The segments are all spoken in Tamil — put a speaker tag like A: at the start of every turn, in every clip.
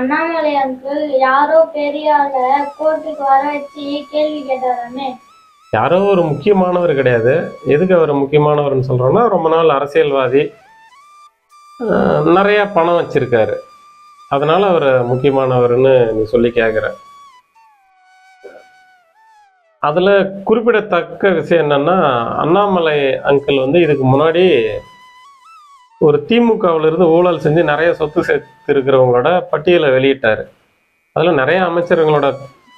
A: அண்ணாமலை அங்கிள் யாரோ பெரியால கோர்ட்டுக்கு வர வச்சு கேள்வி கேட்டாராமே.
B: யாரோ ஒரு முக்கியமானவர் கிடையாது. எதுக்கு அவர் முக்கியமானவர்னு சொல்கிறோன்னா ரொம்ப நாள் அரசியல்வாதி நிறைய பணம் வச்சிருக்காரு. அதனால அவர் முக்கியமானவர்னு நீ சொல்லி கேட்குற அதில் குறிப்பிடத்தக்க விஷயம் என்னன்னா அண்ணாமலை அங்கிள் வந்து இதுக்கு முன்னாடி ஒரு திமுகவிலிருந்து ஊழல் செஞ்சு நிறைய சொத்து சேர்த்து இருக்கிறவங்களோட பட்டியலை வெளியிட்டார். அதில் நிறைய அமைச்சர்களோட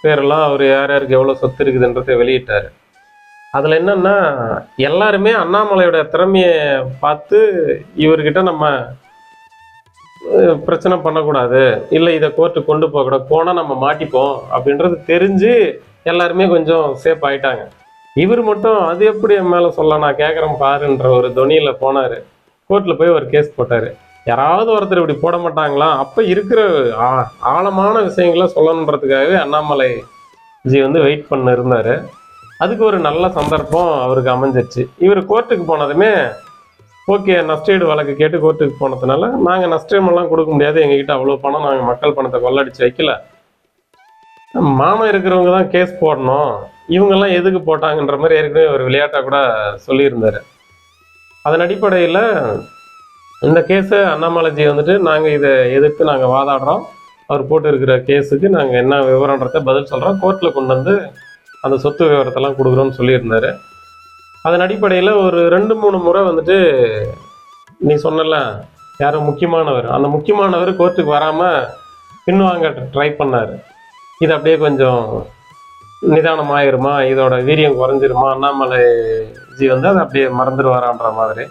B: பேரெல்லாம் அவர் யார் யாருக்கு எவ்வளோ சொத்து இருக்குதுன்றதை வெளியிட்டார். அதில் என்னென்னா எல்லாருமே அண்ணாமலையோட திறமையை பார்த்து இவர்கிட்ட நம்ம பிரச்சனை பண்ணக்கூடாது. இல்லை இதை கோர்ட்டு கொண்டு போகக்கூடாது. போனால் நம்ம மாட்டிப்போம் அப்படின்றது தெரிஞ்சு எல்லாருமே கொஞ்சம் சேஃப் ஆயிட்டாங்க. இவர் மட்டும் அது எப்படி என் மேலே சொல்ல நான் கேட்குறேன் பாருன்ற ஒரு துணியில் போனார். கோர்ட்டில் போய் ஒரு கேஸ் போட்டார். யாராவது ஒருத்தர் இப்படி போட மாட்டாங்களா? அப்போ இருக்கிற ஆ- ஆழமான விஷயங்களை சொல்லணுன்றதுக்காகவே அண்ணாமலை ஜி வந்து வெயிட் பண்ண இருந்தார். அதுக்கு ஒரு நல்ல சந்தர்ப்பம் அவருக்கு அமைஞ்சிருச்சு. இவர் கோர்ட்டுக்கு போனதுமே ஓகே நஷ்டஈடு வழக்கு கேட்டு கோர்ட்டுக்கு போனதுனால நாங்கள் நஷ்டமெல்லாம் கொடுக்க முடியாது. எங்ககிட்ட அவ்வளோ பணம் நாங்கள் மக்கள் பணத்தை கொள்ளடிச்சு வைக்கல. மாமன் இருக்கிறவங்க தான் கேஸ் போடணும். இவங்கெல்லாம் எதுக்கு போட்டாங்கன்ற மாதிரி ஏற்கனவே ஒரு விளையாட்டாக கூட சொல்லியிருந்தாரு. அதன் அடிப்படையில் இந்த கேஸை அண்ணாமலைஜி வந்துட்டு நாங்கள் இதை எதிர்த்து நாங்கள் வாதாடுறோம். அவர் போட்டு இருக்கிற கேஸுக்கு நாங்கள் என்ன விவரன்றத பதில் சொல்கிறோம் கோர்ட்டில் கொண்டு வந்து அந்த சொத்து விவரத்தெல்லாம் கொடுக்குறோன்னு சொல்லியிருந்தாரு. அதன் அடிப்படையில் ஒரு ரெண்டு மூணு முறை வந்துட்டு நீ சொன்னல யாரும் முக்கியமானவர். அந்த முக்கியமானவர் கோர்ட்டுக்கு வராமல் பின்வாங்க ட்ரை பண்ணார். இது அப்படியே கொஞ்சம் நிதானமாயிருமா? இதோட வீரியம் குறைஞ்சிருமா? அண்ணாமலை ஜி வந்து அதை அப்படியே மறந்துடுவாரான்ற மாதிரி.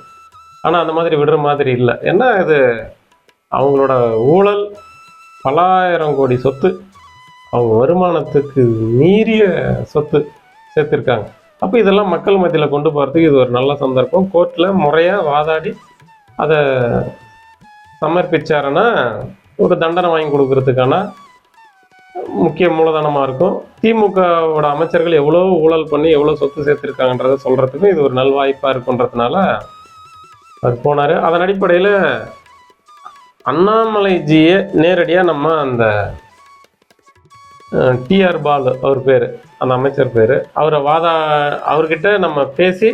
B: ஆனால் அந்த மாதிரி விடுற மாதிரி இல்லை. ஏன்னா இது? அவங்களோட ஊழல் பலாயிரம் கோடி சொத்து. அவங்க வருமானத்துக்கு மீறிய சொத்து சேர்த்துருக்காங்க. அப்போ இதெல்லாம் மக்கள் மத்தியில் கொண்டு போகிறதுக்கு இது ஒரு நல்ல சந்தர்ப்பம். கோர்ட்டில் முறையாக வாதாடி அதை சமர்ப்பிச்சாருன்னா ஒரு தண்டனை வாங்கி கொடுக்கறதுக்கான முக்கிய மூலதனமாக இருக்கும். திமுகவோட அமைச்சர்கள் எவ்வளோ ஊழல் பண்ணி எவ்வளோ சொத்து சேர்த்துருக்காங்கன்றத சொல்கிறதுக்கும் இது ஒரு நல்வாய்ப்பாக இருக்குன்றதுனால அது போனார். அதன் அடிப்படையில் அண்ணாமலைஜியை நேரடியாக நம்ம அந்த டிஆர் பாலு அவர் பேர் அந்த அமைச்சர் பேர். அவரை வாதா அவர்கிட்ட நம்ம பேசி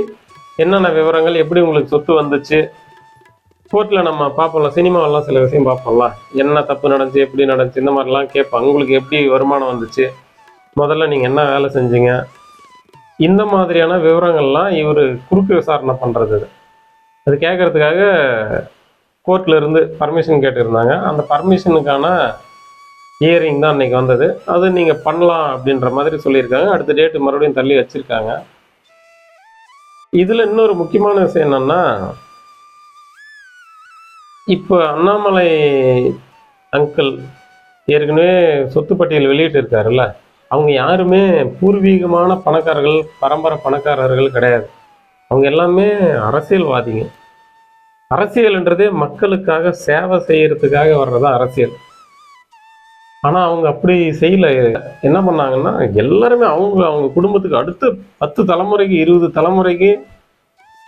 B: என்னென்ன விவரங்கள் எப்படி உங்களுக்கு சொத்து வந்துச்சு கோர்ட்டில் நம்ம பார்ப்போம்ல சினிமாவெல்லாம் சில விஷயம் பார்ப்போம்ல. என்ன தப்பு நடந்துச்சு எப்படி நடந்துச்சு இந்த மாதிரிலாம் கேட்பாங்க உங்களுக்கு எப்படி வருமானம் வந்துச்சு? முதல்ல நீங்கள் என்ன வேலை செஞ்சீங்க? இந்த மாதிரியான விவரங்கள்லாம் இவர் குறுக்கு விசாரணை பண்ணுறது அது. கேட்கறதுக்காக கோர்ட்ல இருந்து பர்மிஷன் கேட்டிருந்தாங்க. அந்த பர்மிஷனுக்கான ஹியரிங் தான் இன்னைக்கு வந்தது. அது நீங்கள் பண்ணலாம் அப்படின்ற மாதிரி சொல்லியிருக்காங்க. அடுத்த டேட்டு மறுபடியும் தள்ளி வச்சுருக்காங்க. இதில் இன்னொரு முக்கியமான விஷயம் என்னன்னா இப்போ அண்ணாமலை அங்கிள் ஏற்கனவே சொத்து பட்டியல் வெளியிட்டு இருக்காருல்ல அவங்க யாருமே பூர்வீகமான பணக்காரர்கள் பரம்பரை பணக்காரர்கள் கிடையாது. அவங்க எல்லாமே அரசியல்வாதிங்க. அரசியல்ன்றதே மக்களுக்காக சேவை செய்யறதுக்காக வர்றதா அரசியல். ஆனால் அவங்க அப்படி செய்யல. என்ன பண்ணாங்கன்னா எல்லாருமே அவங்க அவங்க குடும்பத்துக்கு அடுத்த பத்து தலைமுறைக்கு இருபது தலைமுறைக்கு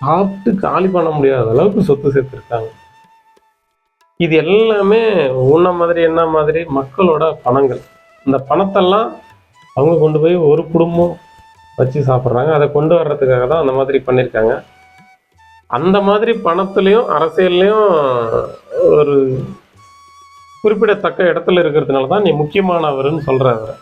B: சாப்பிட்டு காலி பண்ண முடியாத அளவுக்கு சொத்து சேர்த்துருக்காங்க. இது எல்லாமே உன்ன மாதிரி என்ன மாதிரி மக்களோட பணங்கள். இந்த பணத்தெல்லாம் அவங்க கொண்டு போய் ஒரு குடும்பம் வச்சு சாப்பிட்றாங்க. அதை கொண்டு வர்றதுக்காக தான் அந்த மாதிரி பண்ணியிருக்காங்க. அந்த மாதிரி பணத்துலேயும் அரசியல்லையும் ஒரு குறிப்பிடத்தக்க இடத்துல இருக்கிறதுனால தான் நீ முக்கியமானவர்னு சொல்கிற அவரை.